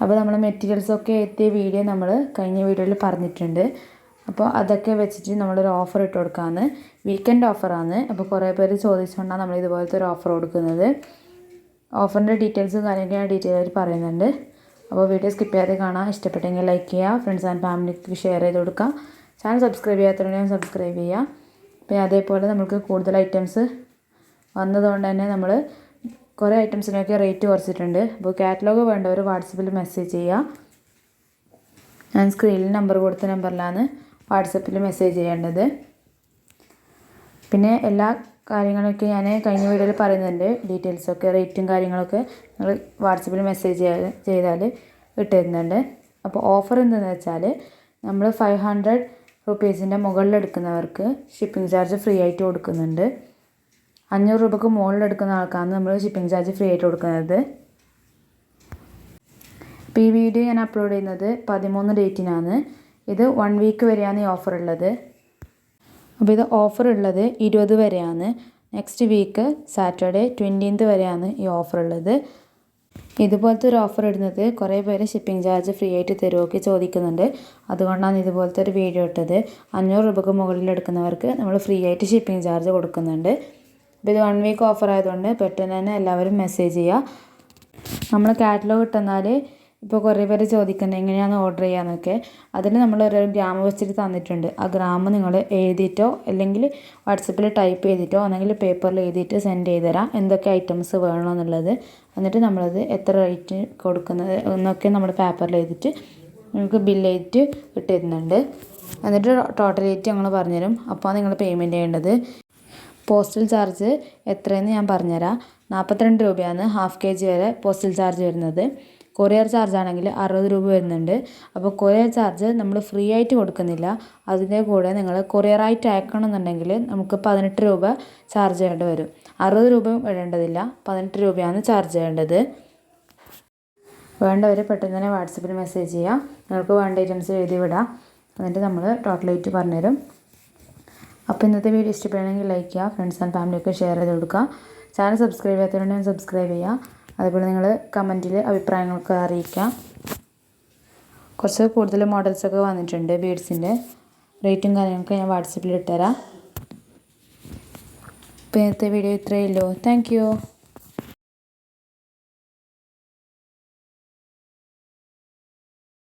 അപ്പോൾ നമ്മൾ മെറ്റീരിയൽസൊക്കെ എത്തിയ വീഡിയോ നമ്മൾ കഴിഞ്ഞ വീഡിയോയിൽ പറഞ്ഞിട്ടുണ്ട്. അപ്പോൾ അതൊക്കെ വെച്ചിട്ട് നമ്മളൊരു ഓഫർ ഇട്ട് കൊടുക്കാമെന്ന് വീക്കെൻഡ് ഓഫറാണ് അപ്പോൾ കുറേ പേര് ചോദിച്ചുകൊണ്ടാണ് നമ്മൾ ഇതുപോലത്തെ ഒരു ഓഫർ കൊടുക്കുന്നത്. ഓഫറിന്റെ ഡീറ്റെയിൽസും കാര്യങ്ങളൊക്കെ ഞാൻ ഡീറ്റെയിൽ ആയിട്ട് പറയുന്നുണ്ട്. അപ്പോൾ വീഡിയോ സ്കിപ്പ് ചെയ്യാതെ കാണാം. ഇഷ്ടപ്പെട്ടെങ്കിൽ ലൈക്ക് ചെയ്യുക. ഫ്രണ്ട്സ് ആൻഡ് ഫാമിലിക്ക് ഷെയർ ചെയ്ത് കൊടുക്കുക. ചാനൽ സബ്സ്ക്രൈബ് ചെയ്യാത്തവരുണ്ടെങ്കിൽ സബ്സ്ക്രൈബ് ചെയ്യുക. പിന്നെ അതേപോലെ നമുക്ക് കൂടുതൽ ഐറ്റംസ് വന്നതുകൊണ്ട് തന്നെ നമ്മൾ കുറേ ഐറ്റംസിനൊക്കെ റേറ്റ് കുറച്ചിട്ടുണ്ട്. അപ്പോൾ കാറ്റലോഗ് വേണ്ടവർ വാട്സപ്പിൽ മെസ്സേജ് ചെയ്യുക ഞാൻ സ്ക്രീനിൽ നമ്പർ കൊടുത്ത നമ്പറിലാണ് വാട്സപ്പിൽ മെസ്സേജ് ചെയ്യേണ്ടത്. പിന്നെ എല്ലാ കാര്യങ്ങളൊക്കെ ഞാൻ കഴിഞ്ഞ വീഡിയോയിൽ പറയുന്നുണ്ട്. ഡീറ്റെയിൽസൊക്കെ റേറ്റും കാര്യങ്ങളൊക്കെ നിങ്ങൾ വാട്സപ്പിൽ മെസ്സേജ് ചെയ്താൽ ഇട്ട് തരുന്നുണ്ട് അപ്പോൾ ഓഫർ എന്തെന്ന് വെച്ചാൽ നമ്മൾ ഫൈവ് ഹൺഡ്രഡ് റുപ്പീസിന്റെ മുകളിൽ എടുക്കുന്നവർക്ക് ഷിപ്പിംഗ് ചാർജ് ഫ്രീ ആയിട്ട് കൊടുക്കുന്നുണ്ട്. അഞ്ഞൂറ് രൂപക്ക് മുകളിൽ എടുക്കുന്ന ആൾക്കാണ് നമ്മൾ ഷിപ്പിംഗ് ചാർജ് ഫ്രീ ആയിട്ട് കൊടുക്കുന്നത്. ഇപ്പോൾ ഈ വീഡിയോ ഞാൻ അപ്ലോഡ് ചെയ്യുന്നത് പതിമൂന്ന് ഡേറ്റിനാണ് ഇത് വൺ വീക്ക് വരെയാണ് ഈ ഓഫർ ഉള്ളത്. അപ്പോൾ ഇത് ഓഫർ ഉള്ളത് ഇരുപത് വരെയാണ്. നെക്സ്റ്റ് വീക്ക് സാറ്റർഡേ ട്വന്റീൻത്ത് വരെയാണ് ഈ ഓഫർ ഉള്ളത്. ഇതുപോലത്തെ ഒരു ഓഫർ ഇടുന്നത് കുറേ പേര് ഷിപ്പിംഗ് ചാർജ് ഫ്രീ ആയിട്ട് തരുമൊക്കെ ചോദിക്കുന്നുണ്ട്. അതുകൊണ്ടാണ് ഇതുപോലത്തെ ഒരു വീഡിയോ ഇട്ടത്. അഞ്ഞൂറ് രൂപക്ക് മുകളിൽ എടുക്കുന്നവർക്ക് നമ്മൾ ഫ്രീ ആയിട്ട് ഷിപ്പിംഗ് ചാർജ് കൊടുക്കുന്നുണ്ട്. അപ്പോൾ ഇത് വൺ വീക്ക് ഓഫർ ആയതുകൊണ്ട് പെട്ടെന്ന് തന്നെ എല്ലാവരും മെസ്സേജ് ചെയ്യുക നമ്മൾ കാറ്റലോഗ് ഇട്ടെന്നാൽ ഇപ്പോൾ കുറേ പേര് ചോദിക്കുന്നത് എങ്ങനെയാണ് ഓർഡർ ചെയ്യാന്നൊക്കെ. അതിന് നമ്മൾ ഒരു ഗ്രാമ വെച്ചിട്ട് തന്നിട്ടുണ്ട്. ആ ഗ്രാമം നിങ്ങൾ എഴുതിയിട്ടോ അല്ലെങ്കിൽ വാട്സപ്പിൽ ടൈപ്പ് ചെയ്തിട്ടോ അല്ലെങ്കിൽ പേപ്പറിൽ എഴുതിയിട്ട് സെൻഡ് ചെയ്ത് തരാം എന്തൊക്കെ ഐറ്റംസ് വേണമെന്നുള്ളത് എന്നിട്ട് നമ്മളത് എത്ര റേറ്റ് കൊടുക്കുന്നത് എന്നൊക്കെ നമ്മൾ പേപ്പറിൽ എഴുതിയിട്ട് നിങ്ങൾക്ക് ബില്ല് ചെയ്തിട്ട് ഇട്ട് തരുന്നുണ്ട് എന്നിട്ട് ടോട്ടൽ റേറ്റ് ഞങ്ങൾ പറഞ്ഞുതരും. അപ്പോൾ നിങ്ങൾ പേയ്മെന്റ് ചെയ്യേണ്ടത് പോസ്റ്റൽ ചാർജ് എത്രയെന്ന് ഞാൻ പറഞ്ഞുതരാം. നാൽപ്പത്തിരണ്ട് രൂപയാണ് ഹാഫ് കെ ജി വരെ പോസ്റ്റൽ ചാർജ് വരുന്നത്. കൊറിയർ ചാർജ് ആണെങ്കിൽ അറുപത് രൂപ വരുന്നുണ്ട്. അപ്പോൾ കൊറിയർ ചാർജ് നമ്മൾ ഫ്രീ ആയിട്ട് കൊടുക്കുന്നില്ല. അതിന്റെ കൂടെ നിങ്ങൾ കൊറിയറായിട്ട് അയക്കണം എന്നുണ്ടെങ്കിൽ നമുക്ക് പതിനെട്ട് രൂപ ചാർജ് ചെയ്യേണ്ടി വരും. അറുപത് രൂപ ഇടേണ്ടതില്ല. പതിനെട്ട് രൂപയാണ് ചാർജ് ചെയ്യേണ്ടത്. വേണ്ടവർ പെട്ടെന്ന് തന്നെ വാട്സപ്പിൽ മെസ്സേജ് ചെയ്യാം. നിങ്ങൾക്ക് വേണ്ട ഐറ്റംസ് എഴുതി വിടാം എന്നിട്ട് നമ്മൾ ടോട്ടൽ റേറ്റ് പറഞ്ഞുതരും. അപ്പോൾ ഇന്നത്തെ വീഡിയോ ഇഷ്ടപ്പെടുകയാണെങ്കിൽ ലൈക്ക് ചെയ്യുക ഫ്രണ്ട്സ് ആൻഡ് ഫാമിലിയൊക്കെ ഷെയർ ചെയ്ത് കൊടുക്കുക. ചാനൽ സബ്സ്ക്രൈബ് ചെയ്യാത്തവരുണ്ടെങ്കിൽ സബ്സ്ക്രൈബ് ചെയ്യുക. അതുപോലെ നിങ്ങൾ കമന്റിൽ അഭിപ്രായങ്ങളൊക്കെ അറിയിക്കുക. കുറച്ച് കൂടുതൽ മോഡൽസൊക്കെ വന്നിട്ടുണ്ട് ബീഡ്സിന്റെ റേറ്റും കാര്യങ്ങളൊക്കെ ഞാൻ വാട്സപ്പിൽ ഇട്ടുതരാം അപ്പോൾ ഇന്നത്തെ വീഡിയോ ഇത്രയേ ഉള്ളൂ. താങ്ക്